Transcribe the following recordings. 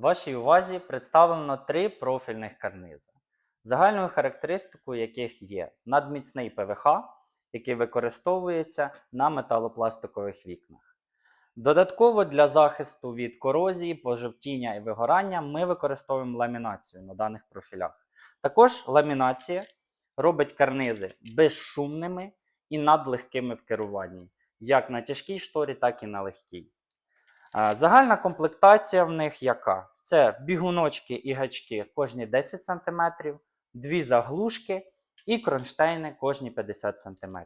Вашій увазі представлено три профільних карнизи, загальною характеристикою яких є надміцний ПВХ, який використовується на металопластикових вікнах. Додатково для захисту від корозії, пожовтіння і вигорання ми використовуємо ламінацію на даних профілях. Також ламінація робить карнизи безшумними і надлегкими в керуванні, як на тяжкій шторі, так і на легкій. Загальна комплектація в них яка? Це бігуночки і гачки кожні 10 см, дві заглушки і кронштейни кожні 50 см.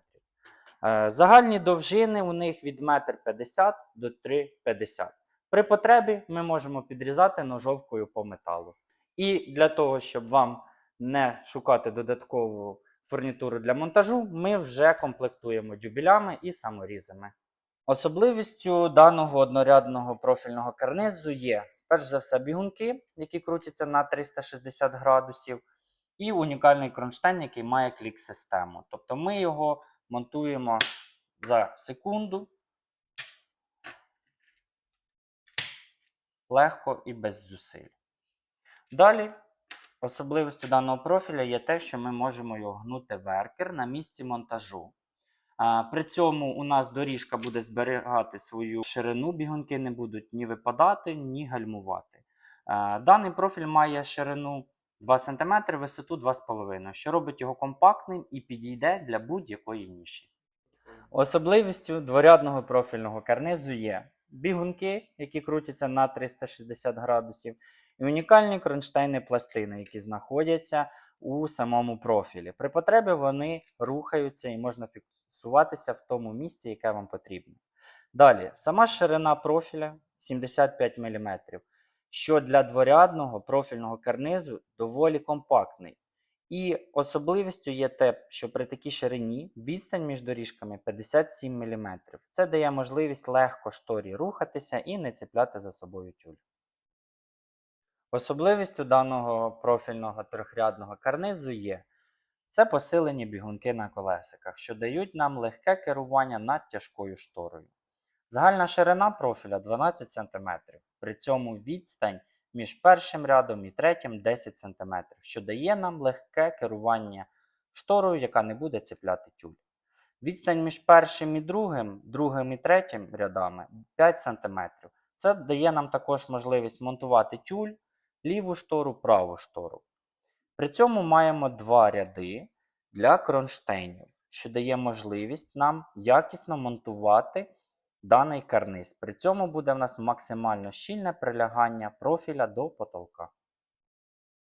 Е, Загальні довжини у них від 1,50 м до 3,50 м. При потребі ми можемо підрізати ножовкою по металу. І для того, щоб вам не шукати додаткову фурнітуру для монтажу, ми вже комплектуємо дюбелями і саморізами. Особливістю даного однорядного профільного карнизу є, перш за все, бігунки, які крутяться на 360 градусів, і унікальний кронштейн, який має клік-систему. Тобто ми його монтуємо за секунду легко і без зусиль. Далі, особливістю даного профіля є те, що ми можемо його гнути в еркер на місці монтажу. При цьому у нас доріжка буде зберігати свою ширину, бігунки не будуть ні випадати, ні гальмувати. Даний профіль має ширину 2 см, висоту 2,5 що робить його компактним і підійде для будь-якої ніші. Особливістю дворядного профільного карнизу є бігунки, які крутяться на 360 градусів, і унікальні кронштейни пластини, які знаходяться у самому профілі. При потребі вони рухаються і можна фіксуватися в тому місці, яке вам потрібно. Далі, сама ширина профіля 75 мм, що для дворядного профільного карнизу доволі компактний. І особливістю є те, що при такій ширині відстань між доріжками 57 мм. Це дає можливість легко шторі рухатися і не цепляти за собою тюль. Особливістю даного профільного трьохрядного карнизу є це посилені бігунки на колесиках, що дають нам легке керування над тяжкою шторою. Загальна ширина профіля 12 см, при цьому відстань між першим рядом і третім 10 см, що дає нам легке керування шторою, яка не буде цепляти тюль. Відстань між першим і другим, другим і третім рядами 5 см. Це дає нам також можливість монтувати тюль, ліву штору, праву штору. При цьому маємо два ряди для кронштейнів, що дає можливість нам якісно монтувати даний карниз. При цьому буде в нас максимально щільне прилягання профіля до потолка.